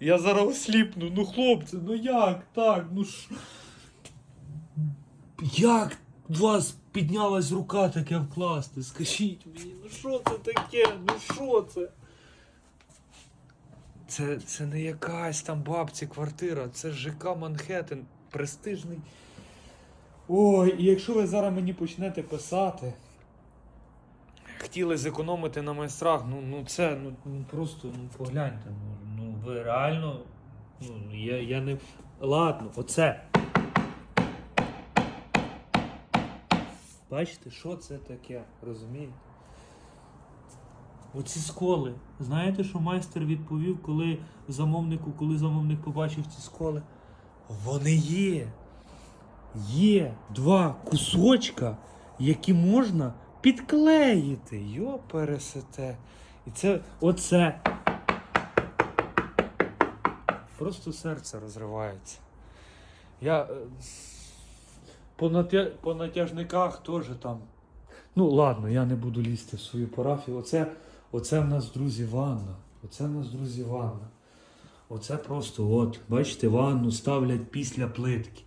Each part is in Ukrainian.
Я зараз осліпну. Ну, хлопці, ну як так? Ну ж. Як у вас піднялась рука таке вкласти? Скажіть мені, ну що це таке? Ну що це? Це, це не якась там бабці квартира, це ЖК Манхеттен, престижний. Ой, і якщо ви зараз мені почнете писати. Хотіли зекономити на майстрах, ну, ну це ну, ну просто ну, погляньте. Ну ви реально. Ну, я, я не. Ладно, оце. Бачите, що це таке? Розумієте? Оці сколи. Знаєте, що майстер відповів, коли замовнику, коли замовник побачив ці сколи? Вони є. Є два кусочка, які можна підклеїти. Йо пересете. І це оце. Просто серце розривається. Я е, по, натя... по натяжниках теж там. Ну, ладно, я не буду лізти в свою парафію. Оце, оце в нас, друзі, ванна. Оце в нас, друзі, ванна. Оце просто, от, бачите, ванну ставлять після плитки.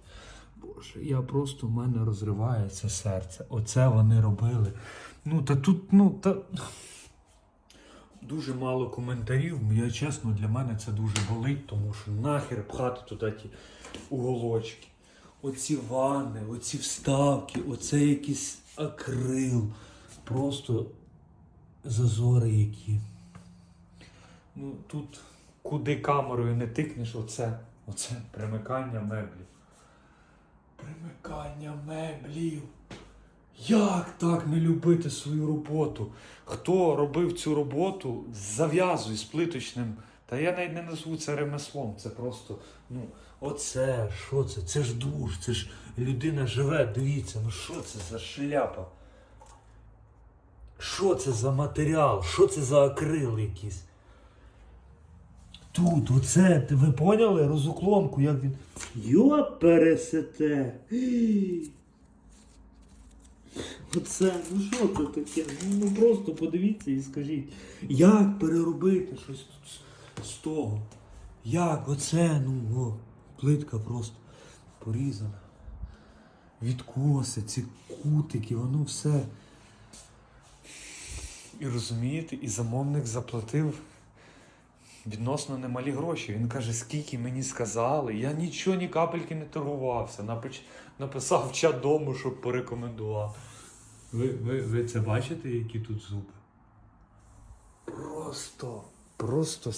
Боже, я просто в мене розривається серце. Оце вони робили. Ну, та тут, ну, та. Дуже мало коментарів. Я чесно, для мене це дуже болить, тому що нахер пхати туди ті уголочки. Оці ванни, оці вставки, оце якийсь акрил. Просто зазори які. Ну тут куди камерою не тикнеш, оце, оце примикання меблів. Примикання меблів. Як так не любити свою роботу? Хто робив цю роботу, зав'язуй з плиточним. Та я навіть не назву це ремеслом. Це просто, ну, оце, що це? Це ж душ, це ж людина живе, дивіться, ну що це за шляпа? Що це за матеріал? Що це за акрил якийсь? Тут, оце, ви поняли розуклонку, як він. Йо пересете. Оце, ну що це таке? Ну, Ну просто подивіться і скажіть, як переробити щось з- того? Як оце, ну, о, плитка просто порізана. Відкоси, ці кутики, воно все. І розумієте, і замовник заплатив відносно немалі гроші. Він каже, скільки мені сказали. Я нічого, ні капельки не торгувався. Напич... Написав в чат дому, щоб порекомендував. Ви, ви, ви це бачите, які тут зуби? Просто, просто